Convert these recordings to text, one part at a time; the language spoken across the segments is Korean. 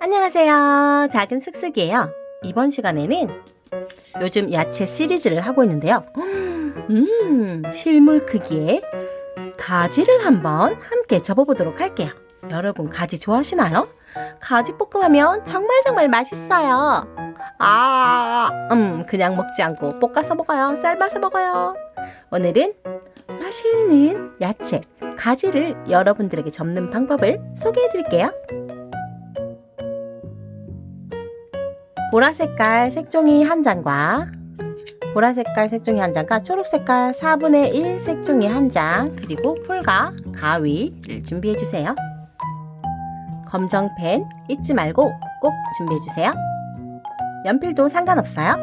안녕하세요. 작은 슥슥이에요. 이번 시간에는 요즘 야채 시리즈를 하고 있는데요. 음, 실물 크기의 가지를 한번 함께 접어보도록 할게요. 여러분, 가지 좋아하시나요? 가지 볶음하면 정말 정말 맛있어요. 아, 음, 그냥 먹지 않고 볶아서 먹어요. 삶아서 먹어요. 오늘은 맛있는 야채, 가지를 여러분들에게 접는 방법을 소개해 드릴게요. 보라색깔 색종이 한 장과 보라색깔 색종이 한 장과 초록색깔 4분의 1 색종이 한 장, 그리고 풀과 가위를 준비해 주세요. 검정 펜 잊지 말고 꼭 준비해 주세요. 연필도 상관없어요.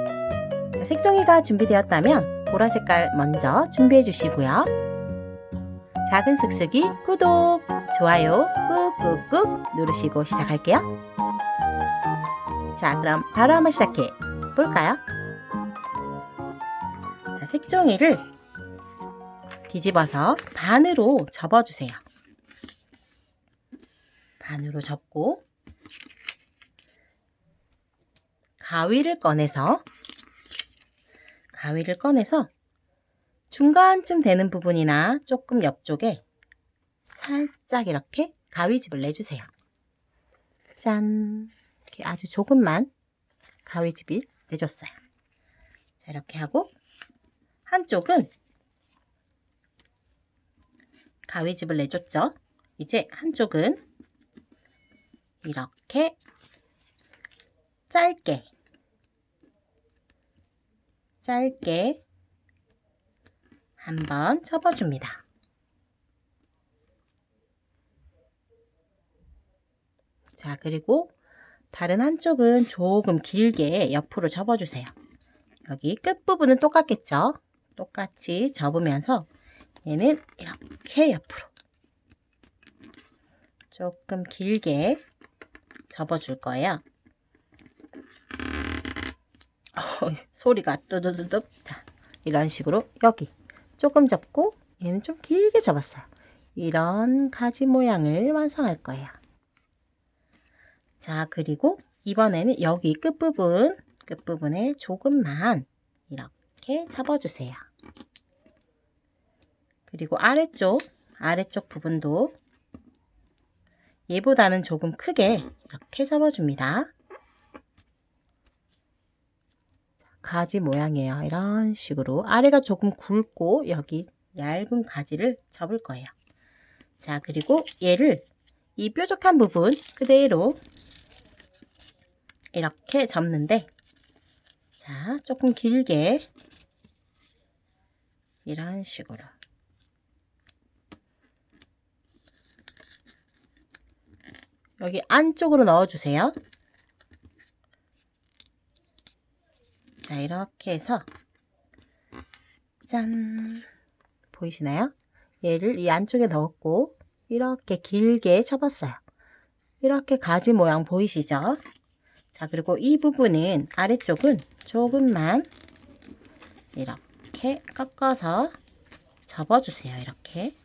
자, 색종이가 준비되었다면 보라색깔 먼저 준비해 주시고요. 작은 슥슥이 구독, 좋아요 꾹꾹꾹 누르시고 시작할게요. 자, 그럼 바로 한번 시작해 볼까요? 자, 색종이를 뒤집어서 반으로 접어주세요. 반으로 접고 가위를 꺼내서 가위를 꺼내서 중간쯤 되는 부분이나 조금 옆쪽에 살짝 이렇게 가위집을 내주세요. 짠! 이렇게 아주 조금만 가위집이 내줬어요. 자, 이렇게 하고 한쪽은 가위집을 내줬죠. 이제 한쪽은 이렇게 짧게 짧게 한번 접어줍니다. 자, 그리고 다른 한쪽은 조금 길게 옆으로 접어주세요. 여기 끝부분은 똑같겠죠? 똑같이 접으면서 얘는 이렇게 옆으로 조금 길게 접어줄 거예요. 어, 소리가 뚜두두둑. 자, 이런 식으로 여기 조금 접고 얘는 좀 길게 접었어요. 이런 가지 모양을 완성할 거예요. 자, 그리고 이번에는 여기 끝부분, 끝부분에 조금만 이렇게 접어주세요. 그리고 아래쪽, 아래쪽 부분도 얘보다는 조금 크게 이렇게 접어줍니다. 가지 모양이에요. 이런 식으로 아래가 조금 굵고 여기 얇은 가지를 접을 거예요. 자, 그리고 얘를 이 뾰족한 부분 그대로 이렇게 접는데 자, 조금 길게 이런 식으로 여기 안쪽으로 넣어주세요. 자, 이렇게 해서 짠 보이시나요? 얘를 이 안쪽에 넣었고 이렇게 길게 접었어요. 이렇게 가지 모양 보이시죠? 자, 그리고 이 부분은 아래쪽은 조금만 이렇게 꺾어서 접어주세요. 이렇게.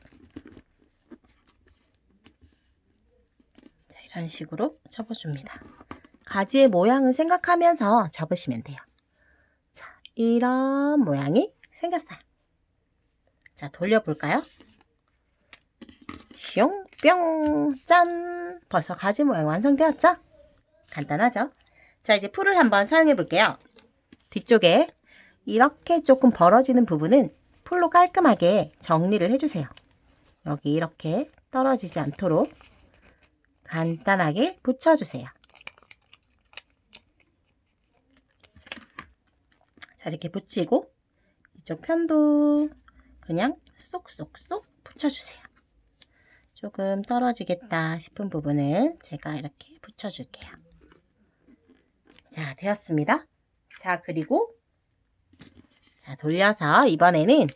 자, 이런 식으로 접어줍니다. 가지의 모양을 생각하면서 접으시면 돼요. 자, 이런 모양이 생겼어요. 자, 돌려볼까요? 슝, 뿅, 짠! 벌써 가지 모양 완성되었죠? 간단하죠? 자, 이제 풀을 한번 사용해 볼게요. 뒤쪽에 이렇게 조금 벌어지는 부분은 풀로 깔끔하게 정리를 해주세요. 여기 이렇게 떨어지지 않도록 간단하게 붙여주세요. 자, 이렇게 붙이고 이쪽 편도 그냥 쏙쏙쏙 붙여주세요. 조금 떨어지겠다 싶은 부분을 제가 이렇게 붙여줄게요. 자, 되었습니다. 자, 그리고 자, 돌려서 이번에는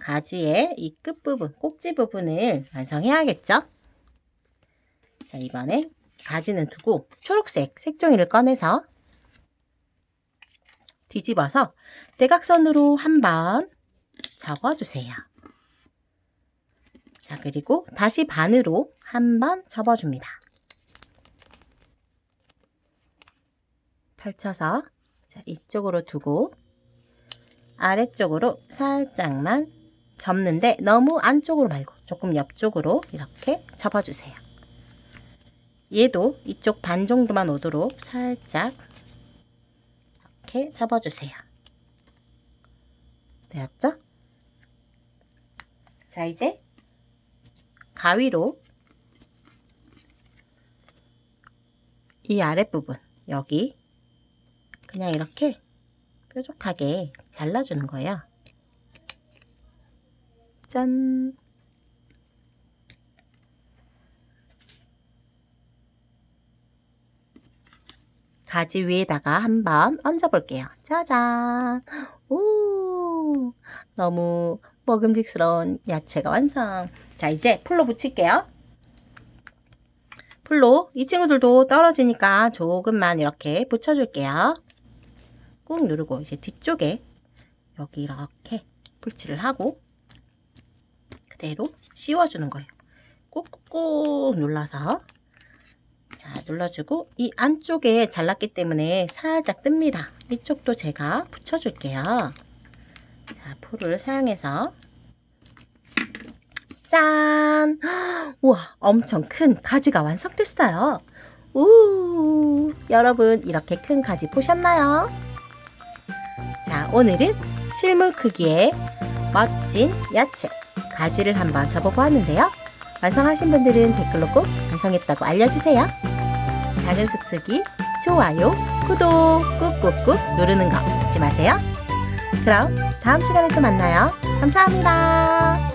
가지의 이 끝부분, 꼭지 부분을 완성해야겠죠? 자, 이번에 가지는 두고 초록색 색종이를 꺼내서 뒤집어서 대각선으로 한번 접어주세요. 자, 그리고 다시 반으로 한번 접어줍니다. 펼쳐서 자, 이쪽으로 두고 아래쪽으로 살짝만 접는데 너무 안쪽으로 말고 조금 옆쪽으로 이렇게 접어주세요. 얘도 이쪽 반 정도만 오도록 살짝 이렇게 접어주세요. 되었죠? 자, 이제 가위로 이 아랫부분, 여기 그냥 이렇게 뾰족하게 잘라주는 거예요. 짠! 가지 위에다가 한번 얹어볼게요. 짜잔! 오! 너무 먹음직스러운 야채가 완성. 자, 이제 풀로 붙일게요. 풀로 이 친구들도 떨어지니까 조금만 이렇게 붙여줄게요. 꾹 누르고 이제 뒤쪽에 여기 이렇게 풀칠을 하고 그대로 씌워주는 거예요. 꾹꾹꾹 눌러서 자 눌러주고 이 안쪽에 잘랐기 때문에 살짝 뜹니다. 이쪽도 제가 붙여줄게요. 자 풀을 사용해서 짠! 우와 엄청 큰 가지가 완성됐어요. 우 여러분 이렇게 큰 가지 보셨나요? 자 오늘은 실물 크기의 멋진 야채 가지를 한번 접어보았는데요. 완성하신 분들은 댓글로 꼭 완성했다고 알려주세요. 작은 슥슥이 좋아요, 구독 꾹꾹꾹 누르는 거 잊지 마세요. 그럼 다음 시간에 또 만나요. 감사합니다.